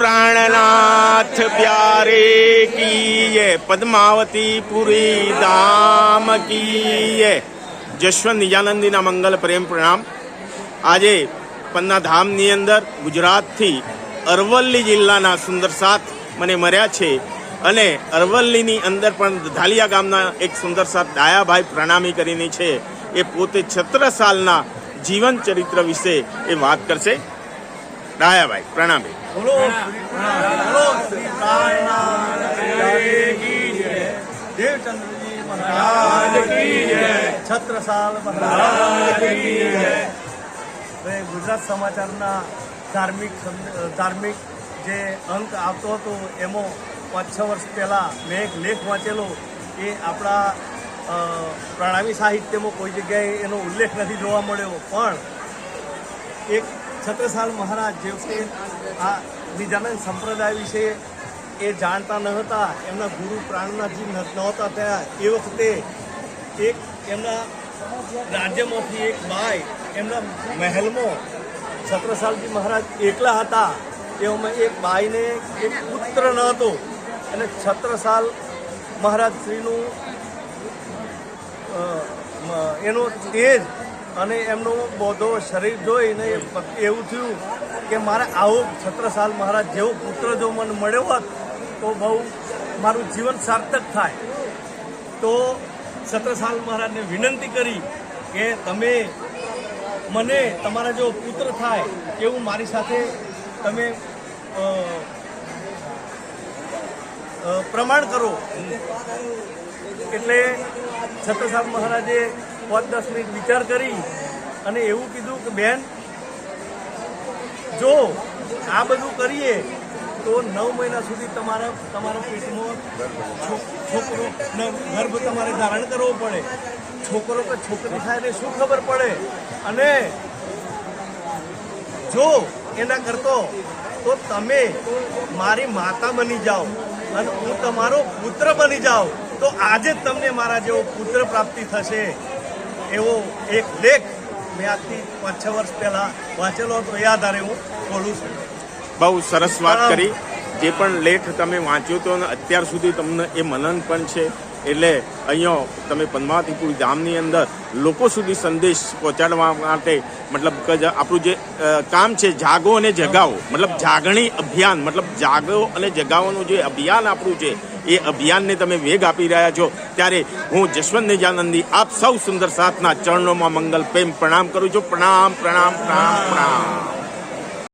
प्राणनाथ प्यारे की ये પદ્માવતી પુરી ધામ કી ये જશવંત નિજાનંદીના મંગલ પ્રેમ પ્રણામ આજે પન્ના ધામની અંદર ગુજરાતથી અરવલ્લી જિલ્લાના સુંદર સાથ મને મળ્યા છે અને અરવલ્લીની અંદર પણ ધાલિયા ગામના એક સુંદર સાથ ડાયાભાઈ પ્રણામી કરીને છે એ પોતે છત્ર સાલના જીવન ચરિત્ર વિશે એ વાત કરશે ડાયાભાઈ પ્રણામી. છત્રસાલ ગુજરાત સમાચારના ધાર્મિક ધાર્મિક જે અંક આવતો હતો એમાં પાંચ છ વર્ષ પહેલાં મેં એક લેખ વાંચેલો. એ આપણા પ્રણામી સાહિત્યમાં કોઈ જગ્યાએ એનો ઉલ્લેખ નથી જોવા મળ્યો. પણ એક છત્રસાલ મહારાજ જે વખતે આ નિજાનંદ સંપ્રદાય વિશે એ જાણતા ન હતા, એમના ગુરુ પ્રાણનાથજી નહોતા થયા. એ વખતે એક એમના રાજ્યમાંથી એક બાઈ એમના મહેલમાં છત્રસાલજી મહારાજ એકલા હતા. એવામાં એક બાઈને એક પુત્ર ન હતો. અને છત્રસાલ મહારાજ શ્રીનું એનો તેજ અને એમનો બોધો શરીર જોઈને એવું થયું કે મારે આવો છત્રસાલ મહારાજ જેવો પુત્ર જો મને મળ્યો હોત, તો બહુ મારું જીવન સાર્થક થાય. તો છત્રસાલ મહારાજને વિનંતી કરી કે તમે મને તમારા જો પુત્ર થાય એવું મારી સાથે તમે પ્રમાણ કરો. એટલે છત્રસાલ મહારાજે પાંચ દસ મિનિટ વિચાર કરી અને એવું કીધું કે, બેન, જો આ બધું કરીએ, તો નવ મહિના સુધી તમારા તમારા પેટમાં છોકરો ગર્ભ તમારે ધારણ કરવો પડે. છોકરો કે છોકરી થાય શું ખબર પડે? અને જો એના કરતો, તો તમે મારી માતા બની જાઓ અને હું તમારો પુત્ર બની જાઉં. તો આજે જ તમને મારા જેવો પુત્ર પ્રાપ્તિ થશે. એવો એક લેખ મેં આજથી પાંચ છ વર્ષ પહેલા વાંચેલો હતો એ આધારે હું બોલું છું. બહુ સરસ વાત કરી. જે પણ લેખ તમે વાંચ્યો તો અને અત્યાર સુધી તમને એ મનન પણ છે. એટલે અહીંયા તમે પદ્માવતીપુર ગામની અંદર લોકો સુધી સંદેશ પહોંચાડવા માટે મતલબ આપણું જે કામ છે જાગો અને જગાવો. મતલબ જાગણી અભિયાન, મતલબ જાગો અને જગાવવાનું જે અભિયાન આપણું છે, એ અભિયાનને તમે વેગ આપી રહ્યા છો. ત્યારે હું જશવંત નિજાનંદી આપ સૌ સુંદર સાથના ચરણોમાં મંગલ પ્રેમ પ્રણામ કરું છું. પ્રણામ પ્રણામ પ્રણામ પ્રણામ.